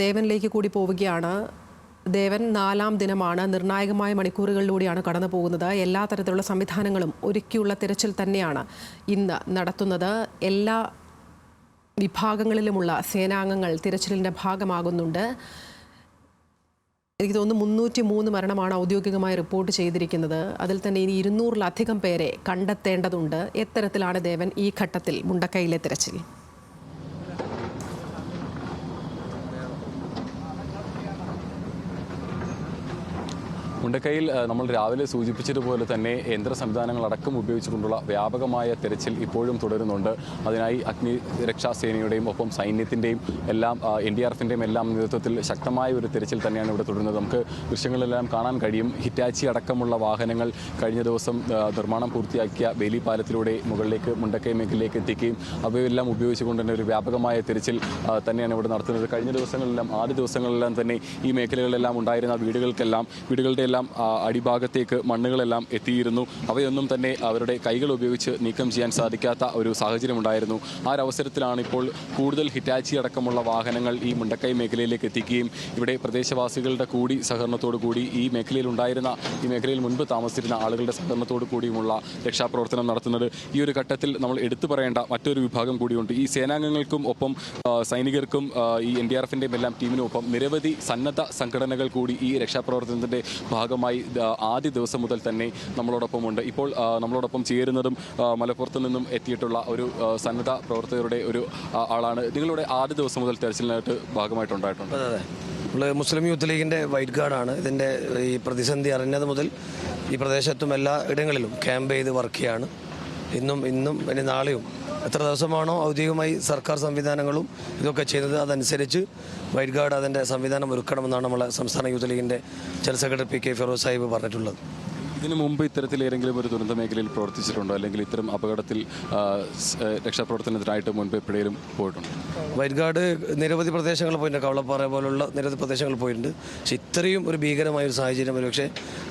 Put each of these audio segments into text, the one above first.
ദേവനിലേക്ക് കൂടി പോവുകയാണ്. ദേവൻ നാലാം ദിനമാണ്. നിർണായകമായ മണിക്കൂറുകളിലൂടെയാണ് കടന്നു പോകുന്നത്. എല്ലാ തരത്തിലുള്ള സംവിധാനങ്ങളും ഒരുക്കിയുള്ള തിരച്ചിൽ തന്നെയാണ് ഇന്ന് നടത്തുന്നത്. എല്ലാ വിഭാഗങ്ങളിലുമുള്ള സേനാംഗങ്ങൾ തിരച്ചിലിന്റെ ഭാഗമാകുന്നുണ്ട്. എനിക്ക് തോന്നുന്നു മുന്നൂറ്റി മൂന്ന് മരണമാണ് ഔദ്യോഗികമായി റിപ്പോർട്ട് ചെയ്തിരിക്കുന്നത്. അതിൽ തന്നെ ഇനി ഇരുന്നൂറിലധികം പേരെ കണ്ടെത്തേണ്ടതുണ്ട്. എത്തരത്തിലാണ് ദേവൻ ഈ ഘട്ടത്തിൽ മുണ്ടക്കൈയിലെ തിരച്ചിൽ. മുണ്ടക്കൈയിൽ നമ്മൾ രാവിലെ സൂചിപ്പിച്ചതുപോലെ തന്നെ യന്ത്ര സംവിധാനങ്ങളടക്കം ഉപയോഗിച്ചുകൊണ്ടുള്ള വ്യാപകമായ തെരച്ചിൽ ഇപ്പോഴും തുടരുന്നുണ്ട്. അതിനായി അഗ്നി രക്ഷാ സേനയുടെയും ഒപ്പം സൈന്യത്തിന്റെയും എല്ലാം എൻ ഡി ആർ എഫിന്റെയും എല്ലാം നേതൃത്വത്തിൽ ശക്തമായ ഒരു തെരച്ചിൽ തന്നെയാണ് ഇവിടെ തുടരുന്നത്. നമുക്ക് ദൃശ്യങ്ങളിലെല്ലാം കാണാൻ കഴിയും. ഹിറ്റാച്ചി അടക്കമുള്ള വാഹനങ്ങൾ കഴിഞ്ഞ ദിവസം നിർമ്മാണം പൂർത്തിയാക്കിയ വേലി പാലത്തിലൂടെ മുകളിലേക്ക് മുണ്ടക്കൈ മേഖലയിലേക്ക് എത്തിക്കുകയും അവയെല്ലാം ഉപയോഗിച്ചുകൊണ്ട് തന്നെ ഒരു വ്യാപകമായ തെരച്ചിൽ തന്നെയാണ് ഇവിടെ നടത്തുന്നത്. കഴിഞ്ഞ ദിവസങ്ങളിലെല്ലാം ആദ്യ ദിവസങ്ങളിലെല്ലാം തന്നെ ഈ മേഖലകളിലെല്ലാം ഉണ്ടായിരുന്ന വീടുകൾക്കെല്ലാം വീടുകളുടെ ആ, അടിഭാഗത്തേക്ക് മണ്ണുകളെല്ലാം എത്തിയിരുന്നു. അവയൊന്നും തന്നെ അവരുടെ കൈകൾ ഉപയോഗിച്ച് നീക്കം ചെയ്യാൻ സാധിക്കാത്ത ഒരു സാഹചര്യം ഉണ്ടായിരുന്നു ആ ഒരു അവസരത്തിലാണ് ഇപ്പോൾ കൂടുതൽ ഹിറ്റാച്ചി അടക്കമുള്ള വാഹനങ്ങൾ ഈ മുണ്ടക്കൈ മേഖലയിലേക്ക് എത്തിക്കുകയും ഇവിടെ പ്രദേശവാസികളുടെ കൂടി സഹകരണത്തോടു കൂടി ഈ മേഖലയിൽ ഉണ്ടായിരുന്ന ഈ മേഖലയിൽ മുൻപ് താമസിച്ചിരുന്ന ആളുകളുടെ സഹകരണത്തോടു കൂടിയുമുള്ള രക്ഷാപ്രവർത്തനം നടത്തുന്നത് ഈ ഒരു ഘട്ടത്തിൽ നമ്മൾ എടുത്തു പറയേണ്ട മറ്റൊരു വിഭാഗം കൂടിയുണ്ട്. ഈ സേനാംഗങ്ങൾക്കും ഒപ്പം സൈനികർക്കും ഈ എൻ ഡി ആർ എഫിന്റെയും എല്ലാം ടീമിനും ഒപ്പം നിരവധി സന്നദ്ധ സംഘടനകൾ കൂടി ഈ രക്ഷാപ്രവർത്തനത്തിന്റെ ഭാഗമായി ആദ്യ ദിവസം മുതൽ തന്നെ നമ്മളോടൊപ്പമുണ്ട്. ഇപ്പോൾ നമ്മളോടൊപ്പം ചേരുന്നതും മലപ്പുറത്ത് നിന്നും എത്തിയിട്ടുള്ള ഒരു സന്നദ്ധ പ്രവർത്തകരുടെ ഒരു ആളാണ്. നിങ്ങളുടെ ആദ്യ ദിവസം മുതൽ തെരച്ചിലിനായിട്ട് ഭാഗമായിട്ടുണ്ടായിട്ടുണ്ട് അതെ നമ്മൾ മുസ്ലിം യൂത്ത് ലീഗിന്റെ വൈറ്റ് ഗാർഡാണ്. ഇതിന്റെ ഈ പ്രതിസന്ധി അറിഞ്ഞത് മുതൽ ഈ പ്രദേശത്തും എല്ലാ ഇടങ്ങളിലും ക്യാമ്പ് ചെയ്ത് വർക്ക് ചെയ്യാണ്. ഇന്നും ഇന്നും ഇനി നാളെയും എത്ര ദിവസമാണോ ഔദ്യോഗികമായി സർക്കാർ സംവിധാനങ്ങളും ഇതൊക്കെ ചെയ്തത്. അതനുസരിച്ച് വൈറ്റ് ഗാർഡ് അതിന്റെ സംവിധാനം ഒരുക്കണമെന്നാണ് നമ്മളെ സംസ്ഥാന യൂത്ത് ലീഗിന്റെ general secretary P K Firoz Sahib പറഞ്ഞിട്ടുള്ളത്. ഇതിനു മുമ്പ് ഇത്തരത്തിൽ ഏതെങ്കിലും ഒരു ദുരന്ത മേഖലയിൽ പ്രവർത്തിച്ചിട്ടുണ്ടോ? അല്ലെങ്കിൽ ഇത്തരം അപകടത്തിൽ രക്ഷാപ്രവർത്തനത്തിനായിട്ട് മുൻപ് എപ്പോഴേലും പോയിട്ടുണ്ട്? വൈറ്റ് നിരവധി പ്രദേശങ്ങളിൽ പോയിട്ടുണ്ട്. കവളപ്പാറ പോലുള്ള നിരവധി പ്രദേശങ്ങളിൽ പോയിട്ടുണ്ട്. പക്ഷെ ഇത്രയും ഒരു ഭീകരമായ ഒരു സാഹചര്യം ഒരുപക്ഷെ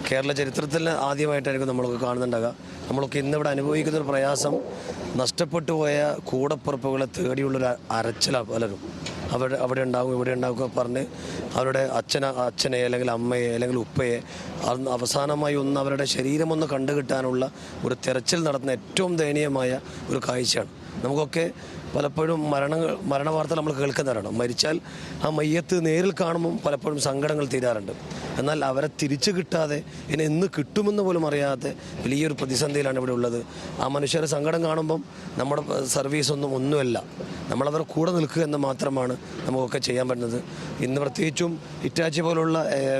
കേരള ചരിത്രത്തിൽ ആദ്യമായിട്ടായിരിക്കും നമ്മളൊക്കെ കാണുന്നുണ്ടാകുക നമ്മളൊക്കെ ഇന്നിവിടെ അനുഭവിക്കുന്ന ഒരു പ്രയാസം നഷ്ടപ്പെട്ടു പോയ കൂടപ്പുറപ്പുകളെ തേടിയുള്ളൊരു അരച്ചിലാണ് പലരും. അവിടെ അവിടെ ഉണ്ടാകും ഇവിടെ ഉണ്ടാകും പറഞ്ഞ് അവരുടെ അച്ഛനെ അച്ഛനെ അല്ലെങ്കിൽ അമ്മയെ അല്ലെങ്കിൽ ഉപ്പയെ അന്ന് അവസാനമായി ഒന്ന് അവരുടെ ശരീരം ഒന്ന് കണ്ടുകിട്ടാനുള്ള ഒരു തെരച്ചിൽ നടത്തുന്ന ഏറ്റവും ദയനീയമായ ഒരു കാഴ്ചയാണ്. നമുക്കൊക്കെ പലപ്പോഴും മരണങ്ങൾ മരണവാർത്ത നമ്മൾ കേൾക്കുന്നവരാണ്. മരിച്ചാൽ ആ മയ്യത്ത് നേരിൽ കാണുമ്പം പലപ്പോഴും സങ്കടങ്ങൾ തീരാറുണ്ട്. എന്നാൽ അവരെ തിരിച്ചു കിട്ടാതെ ഇനി എന്ന് കിട്ടുമെന്ന് പോലും അറിയാതെ വലിയൊരു പ്രതിസന്ധിയിലാണ് ഇവിടെ ഉള്ളത്. ആ മനുഷ്യരെ സങ്കടം കാണുമ്പം നമ്മുടെ സർവീസ് ഒന്നും ഒന്നുമല്ല. നമ്മളവരെ കൂടെ നിൽക്കുക എന്ന് മാത്രമാണ് നമുക്കൊക്കെ ചെയ്യാൻ പറ്റുന്നത്. ഇന്ന് പ്രത്യേകിച്ചും ഇറ്റാച്ചി പോലുള്ള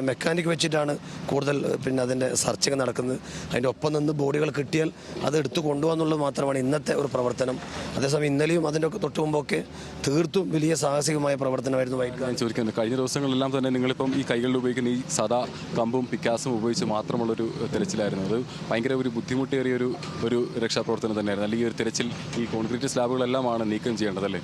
മെക്കാനിക് വെച്ചിട്ടാണ് കൂടുതൽ പിന്നെ അതിന്റെ സർച്ചിങ് നടക്കുന്നത്. അതിന്റെ ഒപ്പം നിന്ന് ബോഡികൾ കിട്ടിയാൽ അത് എടുത്തു കൊണ്ടുപോകാന്നുള്ളത് മാത്രമാണ് ഇന്നത്തെ ഒരു പ്രവർത്തനം. അതേസമയം ഇന്നലെയും അതിന്റെ ഒക്കെ തൊട്ട് മുമ്പൊക്കെ തീർത്തും വലിയ സാഹസികമായ പ്രവർത്തനമായിരുന്നു വൈറ്റ് ചോദിക്കുന്നത് കഴിഞ്ഞ ദിവസങ്ങളെല്ലാം തന്നെ നിങ്ങളിപ്പം ഈ കൈകളിൽ ഉപയോഗിക്കുന്ന ഈ സദാ കമ്പും പിക്കാസും ഉപയോഗിച്ച് മാത്രമുള്ളൊരു തെരച്ചിലായിരുന്നു. അത് ഭയങ്കര ഒരു ബുദ്ധിമുട്ടേറിയ ഒരു ഒരു രക്ഷാപ്രവർത്തനം തന്നെയായിരുന്നു. അല്ലെങ്കിൽ ഒരു തെരച്ചിൽ ഈ കോൺക്രീറ്റ് സ്ലാബുകളെല്ലാമാണ് നീക്കം ചെയ്യേണ്ടത് അല്ലേ?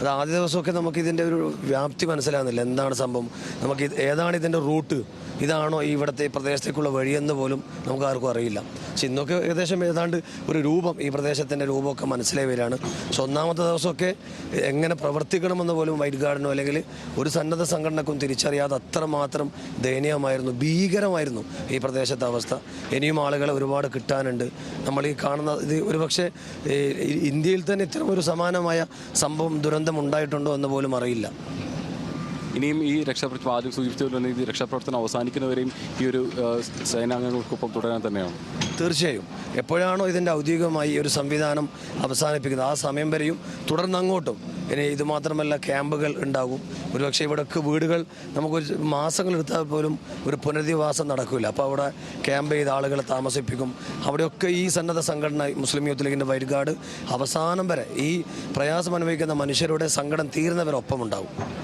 അത് ആദ്യ ദിവസമൊക്കെ നമുക്ക് ഇതിന്റെ ഒരു വ്യാപ്തി മനസ്സിലാകുന്നില്ല. എന്താണ് സംഭവം? നമുക്ക് ഏതാണ് ഇതിന്റെ റൂട്ട്? ഇതാണോ ഈ ഇവിടുത്തെ പ്രദേശത്തേക്കുള്ള വഴിയെന്ന് പോലും നമുക്ക് ആർക്കും അറിയില്ല. പക്ഷെ ഇന്നൊക്കെ ഏകദേശം ഏതാണ്ട് ഒരു രൂപം ഈ പ്രദേശത്തിന്റെ രൂപമൊക്കെ മനസ്സിലായി വരികയാണ്. പക്ഷെ ഒന്നാമത്തെ ദിവസമൊക്കെ എങ്ങനെ പ്രവർത്തിക്കണമെന്ന് പോലും വൈറ്റ് ഗാർഡനോ അല്ലെങ്കിൽ ഒരു സന്നദ്ധ സംഘടനക്കും തിരിച്ചറിയാതെ അത്രമാത്രം ദയനീയമായിരുന്നു ഭീകരമായിരുന്നു ഈ പ്രദേശത്തെ അവസ്ഥ. ഇനിയും ആളുകളെ ഒരുപാട് കിട്ടാനുണ്ട്. നമ്മൾ ഈ കാണുന്ന ഇത് ഒരുപക്ഷെ ഇന്ത്യയിൽ തന്നെ ഇത്തരം ഒരു സമാനമായ സംഭവം ദുരന്തം ഉണ്ടായിട്ടുണ്ടോ എന്ന് പോലും അറിയില്ല. ഇനിയും ഈ രക്ഷാപ്രവർത്തനം ആദ്യം സൂചിപ്പിച്ചതുപോലെ തന്നെ ഈ രക്ഷാപ്രവർത്തനം അവസാനിക്കുന്നവരെയും ഈ ഒരു സേനാംഗങ്ങൾക്കൊപ്പം തുടരാൻ തന്നെയാണ്. തീർച്ചയായും. എപ്പോഴാണോ ഇതിന്റെ ഔദ്യോഗികമായി ഒരു സംവിധാനം അവസാനിപ്പിക്കുന്നത് ആ സമയം വരെയും തുടർന്ന് അങ്ങോട്ടും. ഇനി ഇതുമാത്രമല്ല ക്യാമ്പുകൾ ഉണ്ടാകും. ഒരുപക്ഷെ ഇവിടേക്ക് വീടുകൾ നമുക്കൊരു മാസങ്ങളെടുത്താൽ പോലും ഒരു പുനരധിവാസം നടക്കില്ല അപ്പോൾ അവിടെ ക്യാമ്പ് ചെയ്ത ആളുകളെ താമസിപ്പിക്കും. അവിടെയൊക്കെ ഈ സന്നദ്ധ സംഘടന മുസ്ലിം യൂത്ത് ലീഗിന്റെ വൈകാട് അവസാനം വരെ ഈ പ്രയാസം അനുഭവിക്കുന്ന മനുഷ്യരുടെ സങ്കടം തീരുന്നവരൊപ്പം ഉണ്ടാകും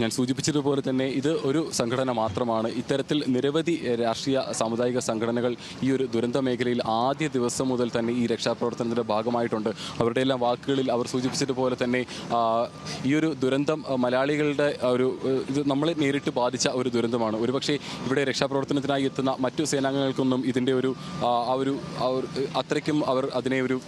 ഞാൻ സൂചിപ്പിച്ചതുപോലെ തന്നെ ഇത് ഒരു സംഘടന മാത്രമാണ്. ഇത്തരത്തിൽ നിരവധി രാഷ്ട്രീയ സാമുദായിക സംഘടനകൾ ഈ ഒരു ദുരന്ത മേഖലയിൽ ആദ്യ ദിവസം മുതൽ തന്നെ ഈ രക്ഷാപ്രവർത്തനത്തിന്റെ ഭാഗമായിട്ടുണ്ട്. അവരുടെ എല്ലാം വാക്കുകളിൽ അവർ സൂചിപ്പിച്ചതുപോലെ തന്നെ ഈ ഒരു ദുരന്തം മലയാളികളുടെ ഒരു ഇത് നമ്മളെ നേരിട്ട് ബാധിച്ച ഒരു ദുരന്തമാണ്. ഒരുപക്ഷെ ഇവിടെ രക്ഷാപ്രവർത്തനത്തിനായി എത്തുന്ന മറ്റു സേനാംഗങ്ങൾക്കൊന്നും ഇതിന്റെ ഒരു ആ ഒരു അത്രയ്ക്കും അവർ അതിനെ ഒരു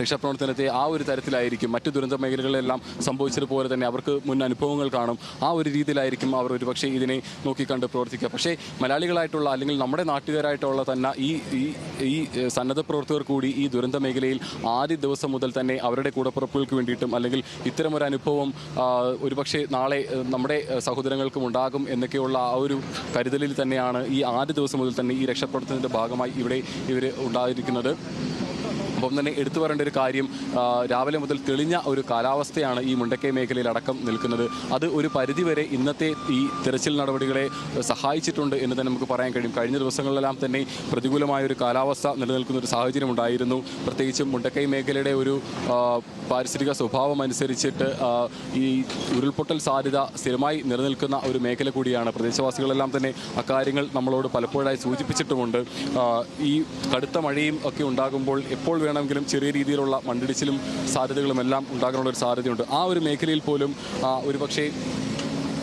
രക്ഷാപ്രവർത്തനത്തെ ആ ഒരു തരത്തിലായിരിക്കും മറ്റു ദുരന്ത മേഖലകളിലെല്ലാം സംഭവിച്ചതുപോലെ തന്നെ അവർക്ക് മുൻ അനുഭവങ്ങൾ കാണും. ആ ഒരു രീതിയിലായിരിക്കും അവർ ഒരുപക്ഷെ ഇതിനെ നോക്കിക്കണ്ട് പ്രവർത്തിക്കുക. പക്ഷേ മലയാളികളായിട്ടുള്ള അല്ലെങ്കിൽ നമ്മുടെ നാട്ടുകാരായിട്ടുള്ള തന്നെ ഈ ഈ സന്നദ്ധ പ്രവർത്തകർ കൂടി ഈ ദുരന്ത മേഖലയിൽ ആദ്യ ദിവസം മുതൽ തന്നെ അവരുടെ കൂടപ്പുറപ്പുകൾക്ക് വേണ്ടിയിട്ടും അല്ലെങ്കിൽ ഇത്തരം ഒരു അനുഭവം ഒരുപക്ഷെ നാളെ നമ്മുടെ സഹോദരങ്ങൾക്കും ഉണ്ടാകും എന്നൊക്കെയുള്ള ആ ഒരു കരുതലിൽ തന്നെയാണ് ഈ ആദ്യ ദിവസം മുതൽ തന്നെ ഈ രക്ഷാപ്രവർത്തനത്തിന്റെ ഭാഗമായി ഇവിടെ ഇവർ ഉണ്ടായിരിക്കുന്നത്. അപ്പം തന്നെ എടുത്തു പറയേണ്ട ഒരു കാര്യം രാവിലെ മുതൽ തെളിഞ്ഞ ഒരു കാലാവസ്ഥയാണ് ഈ മുണ്ടക്കൈ മേഖലയിൽ അടക്കം നിൽക്കുന്നത്. അത് ഒരു പരിധിവരെ ഇന്നത്തെ ഈ തിരച്ചിൽ നടപടികളെ സഹായിച്ചിട്ടുണ്ട് എന്ന് തന്നെ നമുക്ക് പറയാൻ കഴിയും. കഴിഞ്ഞ ദിവസങ്ങളിലെല്ലാം തന്നെ പ്രതികൂലമായ ഒരു കാലാവസ്ഥ നിലനിൽക്കുന്ന ഒരു സാഹചര്യം ഉണ്ടായിരുന്നു. പ്രത്യേകിച്ചും മുണ്ടക്കൈ മേഖലയുടെ ഒരു പാരിസ്ഥിതിക സ്വഭാവം അനുസരിച്ചിട്ട് ഈ ഉരുൾപൊട്ടൽ സാധ്യത സ്ഥിരമായി നിലനിൽക്കുന്ന ഒരു മേഖല കൂടിയാണ്. പ്രദേശവാസികളെല്ലാം തന്നെ അക്കാര്യങ്ങൾ നമ്മളോട് പലപ്പോഴായി സൂചിപ്പിച്ചിട്ടുമുണ്ട്. ഈ കടുത്ത മഴയും ഒക്കെ ഉണ്ടാകുമ്പോൾ എപ്പോൾ വേണമെങ്കിലും ചെറിയ രീതിയിലുള്ള മണ്ണിടിച്ചിലും സാധ്യതകളും എല്ലാം ഉണ്ടാകാനുള്ള ഒരു സാധ്യതയുണ്ട്. ആ ഒരു മേഖലയിൽ പോലും ഒരുപക്ഷേ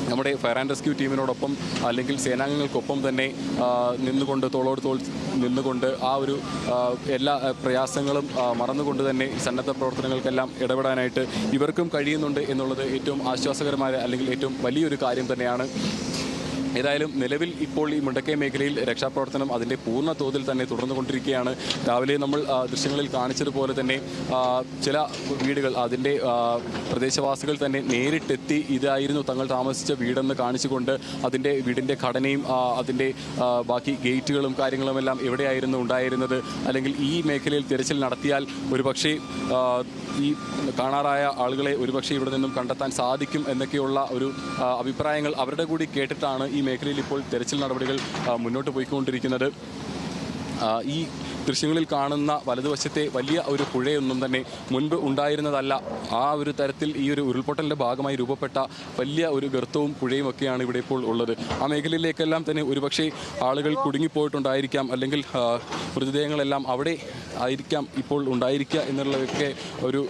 നമ്മുടെ ഫയർ ആൻഡ് റെസ്ക്യൂ ടീമിനോടൊപ്പം അല്ലെങ്കിൽ സേനാംഗങ്ങൾക്കൊപ്പം തന്നെ നിന്നുകൊണ്ട് തോളോട് തോൾ നിന്നുകൊണ്ട് ആ ഒരു എല്ലാ പ്രയാസങ്ങളും മറന്നുകൊണ്ട് തന്നെ സന്നദ്ധ പ്രവർത്തനങ്ങൾക്കെല്ലാം ഇടപെടാനായിട്ട് ഇവർക്കും കഴിയുന്നുണ്ട് എന്നുള്ളത് ഏറ്റവും ആശ്വാസകരമായ അല്ലെങ്കിൽ ഏറ്റവും വലിയൊരു കാര്യം തന്നെയാണ് ഏതായാലും നിലവിൽ ഇപ്പോൾ ഈ മുണ്ടക്കൈ മേഖലയിൽ രക്ഷാപ്രവർത്തനം അതിന്റെ പൂർണ തോതിൽ തന്നെ തുടർന്നുകൊണ്ടിരിക്കുകയാണ്. രാവിലെ നമ്മൾ ദൃശ്യങ്ങളിൽ കാണിച്ചതുപോലെ തന്നെ ചില വീടുകൾ അതിന്റെ പ്രദേശവാസികൾ തന്നെ നേരിട്ടെത്തി ഇതായിരുന്നു തങ്ങൾ താമസിച്ച വീടെന്ന് കാണിച്ചുകൊണ്ട് അതിന്റെ വീടിന്റെ ഘടനയും അതിന്റെ ബാക്കി ഗേറ്റുകളും കാര്യങ്ങളുമെല്ലാം എവിടെയായിരുന്നു ഉണ്ടായിരുന്നത്. അല്ലെങ്കിൽ ഈ മേഖലയിൽ തിരച്ചിൽ നടത്തിയാൽ ഒരുപക്ഷേ ഈ കാണാറായ ആളുകളെ ഒരുപക്ഷെ ഇവിടെ നിന്നും കണ്ടെത്താൻ സാധിക്കും എന്നൊക്കെയുള്ള ഒരു അഭിപ്രായങ്ങൾ അവരുടെ കൂടി കേട്ടിട്ടാണ് ഈ മേഖലയിൽ ഇപ്പോൾ തെരച്ചിൽ നടപടികൾ മുന്നോട്ട് പോയിക്കൊണ്ടിരിക്കുന്നത്. ഈ ദൃശ്യങ്ങളിൽ കാണുന്ന വലതുവശത്തെ വലിയ ഒരു പുഴയൊന്നും തന്നെ മുൻപ് ഉണ്ടായിരുന്നതല്ല. ആ ഒരു തരത്തിൽ ഈ ഒരു ഉരുൾപൊട്ടലിന്റെ ഭാഗമായി രൂപപ്പെട്ട വലിയ ഒരു ഗർത്തവും പുഴയും ഒക്കെയാണ് ഇവിടെ ഇപ്പോൾ ഉള്ളത്. ആ മേഖലയിലേക്കെല്ലാം തന്നെ ഒരുപക്ഷെ ആളുകൾ കുടുങ്ങിപ്പോയിട്ടുണ്ടായിരിക്കാം. അല്ലെങ്കിൽ മൃതദേഹങ്ങളെല്ലാം അവിടെ ആയിരിക്കാം ഇപ്പോൾ ഉണ്ടായിരിക്കുക എന്നുള്ളതൊക്കെ ഒരു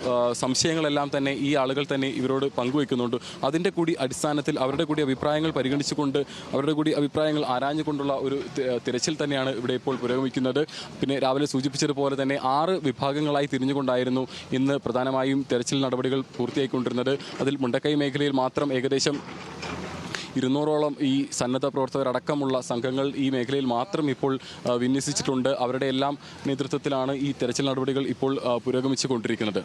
സംശയങ്ങളെല്ലാം തന്നെ ഈ ആളുകൾ തന്നെ ഇവരോട് പങ്കുവെക്കുന്നുണ്ട് അതിന്റെ കൂടി അടിസ്ഥാനത്തിൽ അവരുടെ കൂടി അഭിപ്രായങ്ങൾ പരിഗണിച്ചുകൊണ്ട് അവരുടെ കൂടി അഭിപ്രായങ്ങൾ ആരാഞ്ഞുകൊണ്ടുള്ള ഒരു തിരച്ചിൽ തന്നെയാണ് ഇവിടെ ഇപ്പോൾ പുരോഗമിക്കുന്നത്. പിന്നെ രാവിലെ സൂചിപ്പിച്ചതുപോലെ തന്നെ ആറ് വിഭാഗങ്ങളായി തിരിഞ്ഞുകൊണ്ടായിരുന്നു ഇന്ന് പ്രധാനമായും തെരച്ചിൽ നടപടികൾ പൂർത്തിയായിക്കൊണ്ടിരുന്നത്. അതിൽ മുണ്ടക്കൈ മേഖലയിൽ മാത്രം ഏകദേശം ഇരുന്നൂറോളം ഈ സന്നദ്ധ പ്രവർത്തകരടക്കമുള്ള സംഘങ്ങൾ ഈ മേഖലയിൽ മാത്രം ഇപ്പോൾ വിന്യസിച്ചിട്ടുണ്ട്. അവരുടെ എല്ലാം നേതൃത്വത്തിലാണ് ഈ തെരച്ചിൽ നടപടികൾ ഇപ്പോൾ പുരോഗമിച്ചു കൊണ്ടിരിക്കുന്നത്